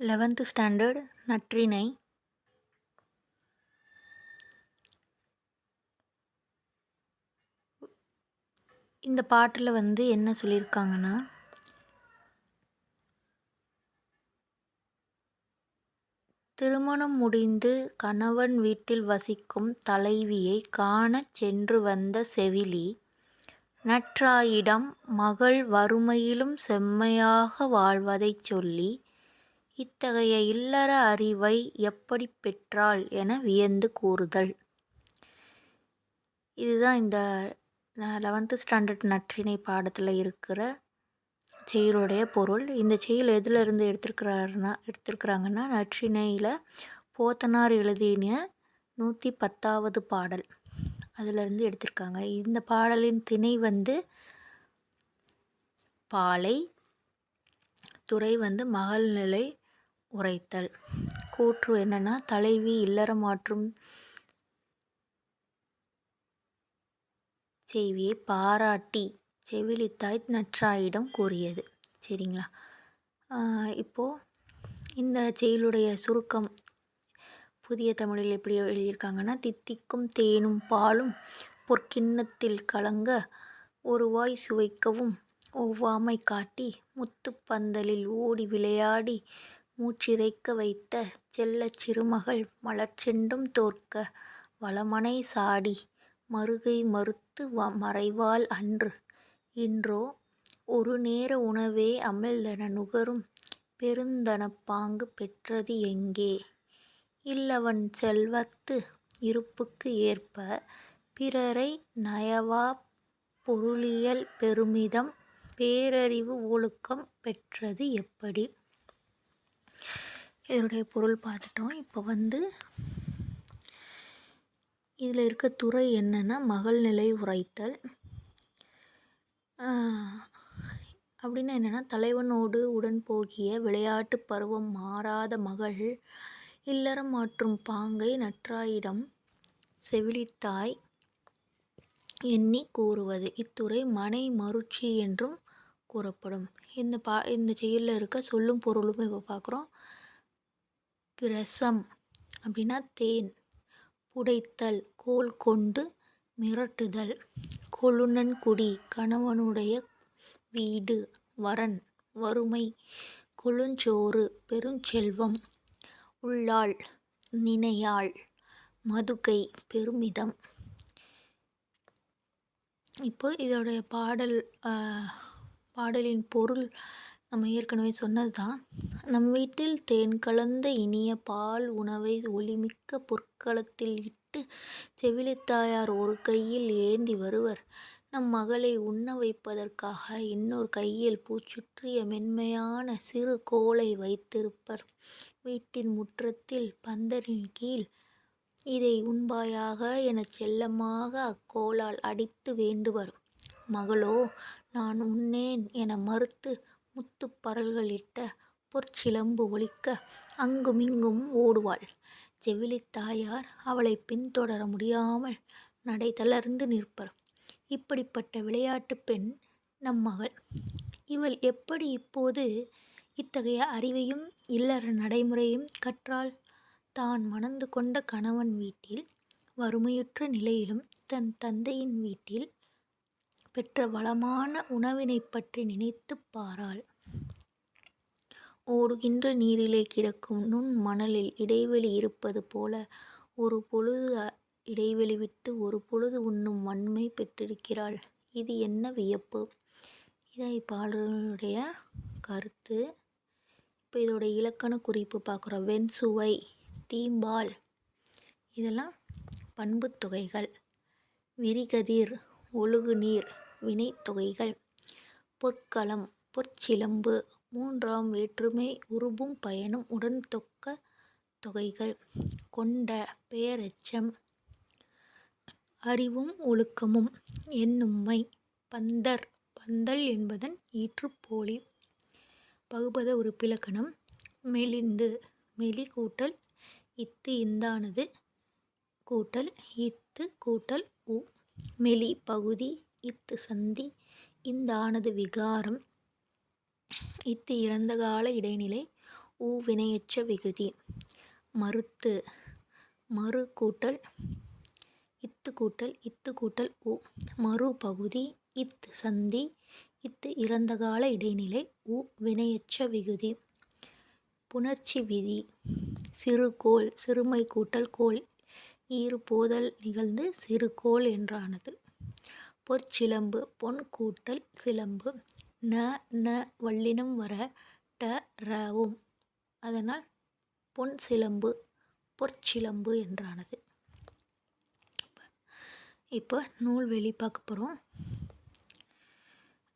Eleventh standard நற்றினை இந்த பாட்டில் வந்து என்ன சொல்லியிருக்காங்கன்னா திருமணம் முடிந்து கணவன் வீட்டில் வசிக்கும் தலைவியை காணச் சென்று வந்த செவிலி நற்றாயிடம் மகள் வறுமையிலும் செம்மையாக வாழ்வதைச் சொல்லி இத்தகைய இல்லற அறிவை எப்படிப் பெற்றாள் என வியந்து கூறுதல். இதுதான் இந்த லெவன்த்து ஸ்டாண்டர்ட் நற்றிணை பாடத்தில் இருக்கிற செயலுடைய பொருள். இந்த செயல் எதிலிருந்து எடுத்திருக்கிறாருன்னா எடுத்திருக்கிறாங்கன்னா நற்றிணையில் போத்தனார் எழுதின நூற்றி பத்தாவது பாடல் அதிலிருந்து எடுத்திருக்காங்க. இந்த பாடலின் திணை வந்து பாலை துறை வந்து மகள்நிலை உரைத்தல். கூற்று என்னென்னா தலைவி இல்லறமாற்றும் செய்தியை பாராட்டி செவிலித்தாய் நற்றாயிடம் கூறியது. சரிங்களா? இப்போது இந்த செயலுடைய சுருக்கம் புதிய தமிழில் எப்படி எழுதியிருக்காங்கன்னா தித்திக்கும் தேனும் பாலும் பொற்கிண்ணத்தில் கலங்க ஒருவாய் சுவைக்கவும் ஒவ்வாமை காட்டி முத்துப்பந்தலில் ஓடி விளையாடி மூச்சிறைக்க வைத்த செல்லச் சிறுமகள் மலர்ச்செண்டும் தோற்க வளமனை சாடி மறுகை மறுத்து மறைவாள் அன்று. இன்றோ ஒரு நேர உணவே அமிழ்தென நுகரும் பெருந்தனப்பாங்கு பெற்றது எங்கே? இல்லவன் செல்வத்து இருப்புக்கு ஏற்ப பிறரை நயவா பொருளியல் பெருமிதம் பேரறிவு ஒழுக்கம் பெற்றது எப்படி? இதனுடைய பொருள் பார்த்துட்டோம். இப்போ வந்து இதில் இருக்க துறை என்னென்னா மகள் நிலை உரைத்தல். அப்படின்னா என்னென்னா தலைவனோடு உடன் போகிய விளையாட்டு பருவம் மாறாத மகள் இல்லறம் மாற்றும் பாங்கை நற்றாயிடம் செவிலித்தாய் எண்ணி கூறுவது. இத்துறை மனை மருட்சி என்றும் கூறப்படும். இந்த பா இந்த செயலில் இருக்க சொல்லும் பொருளும் இப்போ பார்க்குறோம் பிரசம் அப்படின்னா தேன். புடைத்தல் கோல் கொண்டு மிரட்டுதல். கொழுநன்குடி கணவனுடைய வீடு வரன் வறுமை. கொழுஞ்சோறு பெருஞ்செல்வம். உள்ளாள் நினையாள். மதுகை பெருமிதம். இப்போ இதோடைய பாடல் பாடலின் பொருள் நம்ம ஏற்கனவே சொன்னது தான் நம் வீட்டில் தேன் கலந்த இனிய பால் உணவை ஒளிமிக்க பொற்களத்தில் இட்டு செவிலித்தாயார் ஒரு கையில் ஏந்தி வருவர். நம் மகளை உண்ண வைப்பதற்காக இன்னொரு கையில் பூச்சுற்றிய மென்மையான சிறு கோலை வைத்திருப்பர். வீட்டின் முற்றத்தில் பந்தரின் கீழ் இதை உண்பாயாக எனச் செல்லமாக அக்கோலால் அடித்து வேண்டுவர். மகளோ நான் உண்ணேன் என மறுத்து முத்துப் பரல்களிட்ட பொற்சிலம்பு ஒலிக்க அங்குமிங்கும் ஓடுவாள். செவிலித் தாயார் அவளைப் பின்தொடர முடியாமல் நடை தளர்ந்து நிற்பர். இப்படிப்பட்ட விளையாட்டுப் பெண் நம் மகள். இவள் எப்படி இப்போது இத்தகைய அறிவையும் இல்லற நடைமுறையும் கற்றாள்? தான் மணந்து கொண்ட கணவன் வீட்டில் வறுமையுற்ற நிலையிலும் தன் தந்தையின் வீட்டில் பெற்ற வளமான உணவினைப் பற்றி நினைத்துப் பாராள். ஓடுகின்ற நீரிலே கிடக்கும் நுண் மணலில் இடைவெளி இருப்பது போல ஒரு பொழுது இடைவெளி விட்டு ஒரு பொழுது உண்ணும் வன்மை பெற்றிருக்கிறாள். இது என்ன வியப்பு! இதை பாடல்களுடைய கருத்து. இப்போ இதோட இலக்கண குறிப்பு பார்க்குறோம். வெண்சுவை தீம்பால் இதெல்லாம் பண்புத் தொகைகள். விரிகதிர் ஒழுகுநீர் வினைத்தொகைகள். பொற்களம் பொற்சிலம்பு மூன்றாம் வேற்றுமை உருபும் பயனும் உடன்தொக்க தொகைகள். கொண்ட பெயரெச்சம் அறிவும் ஒழுக்கமும் என்னும்மை. பந்தர் பந்தல் என்பதன் ஈற்றுப்போலி. பகுபத உறுப்பிலக்கணம் மெலிந்து மெலி கூட்டல் இத்து இந்தானது கூட்டல் இத்து கூட்டல் உ. மெலி பகுதி இத்து சந்தி இந்தானது விகாரம். இத்து இறந்த கால இடைநிலை ஊ விகுதி. மறுத்து மறு கூட்டல் இத்து கூட்டல் இத்து கூட்டல் உ மறு பகுதி சந்தி இத்து இறந்த கால இடைநிலை உ வினையற்ற விகுதி. புணர்ச்சி விதி சிறுகோள் சிறுமை கூட்டல் கோள். ஈறு போதல் நிகழ்ந்து சிறுகோள் என்றானது. பொற்சிலம்பு பொன் கூட்டல் சிலம்பு ந ந வல்லினம் வர ட ரவும் அதனால் பொன் சிலம்பு பொற்சிலம்பு என்றானது. இப்போ நூல்வெளி பார்க்க போகிறோம்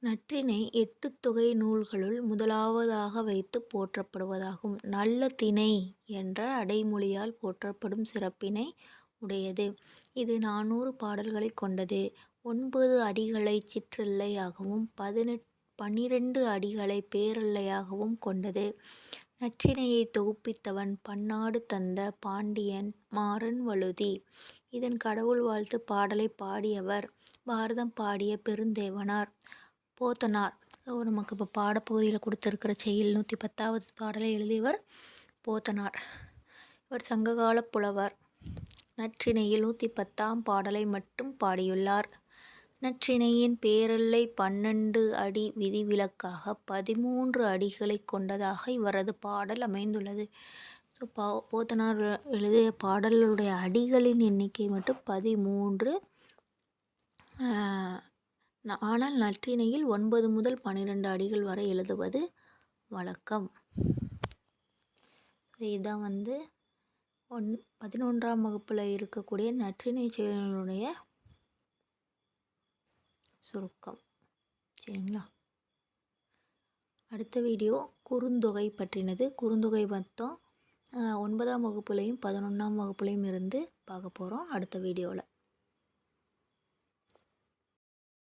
நற்றினை எட்டு தொகை நூல்களுள் முதலாவதாக வைத்து போற்றப்படுவதாகும். நல்ல திணை என்ற அடைமொழியால் போற்றப்படும் சிறப்பினை உடையது. இது நானூறு பாடல்களை கொண்டது. ஒன்பது அடிகளை சிற்றெல்லையாகவும் பதினெட் பன்னிரண்டு அடிகளை பேரெல்லையாகவும் கொண்டது. நற்றிணையை தொகுப்பித்தவன் பன்னாடு தந்த பாண்டியன் மாறன் வழுதி. இதன் கடவுள் வாழ்த்து பாடலை பாடியவர் பாரதம் பாடிய பெருந்தேவனார் போத்தனார். ஸோ நமக்கு இப்போ பாடப்பகுதியில் கொடுத்துருக்கிற செயல் நூற்றி பத்தாவது பாடலை எழுதியவர் போத்தனார். இவர் சங்ககால புலவர். நற்றிணையில் நூற்றி பத்தாம் பாடலை மட்டும் பாடியுள்ளார். நற்றிணையின் பேரல்லை பன்னெண்டு அடி விதிவிலக்காக பதிமூன்று அடிகளை கொண்டதாக இவரது பாடல் அமைந்துள்ளது. ஸோ பா போத்தனார் எழுதிய பாடலுடைய அடிகளின் எண்ணிக்கை மட்டும் பதிமூன்று. ஆனால் நற்றிணையில் ஒன்பது முதல் பன்னிரெண்டு அடிகள் வரை எழுதுவது வழக்கம். இதுதான் வந்து ஒன் பதினொன்றாம் வகுப்பில் இருக்கக்கூடிய நற்றிணை செயலுடைய சுருக்கம். சரிங்களா? அடுத்த வீடியோ குறுந்தொகை பற்றினது. குறுந்தொகை மொத்தம் ஒன்பதாம் வகுப்புலேயும் பதினொன்றாம் வகுப்புலேயும் இருந்து பார்க்க போகிறோம் அடுத்த வீடியோவில்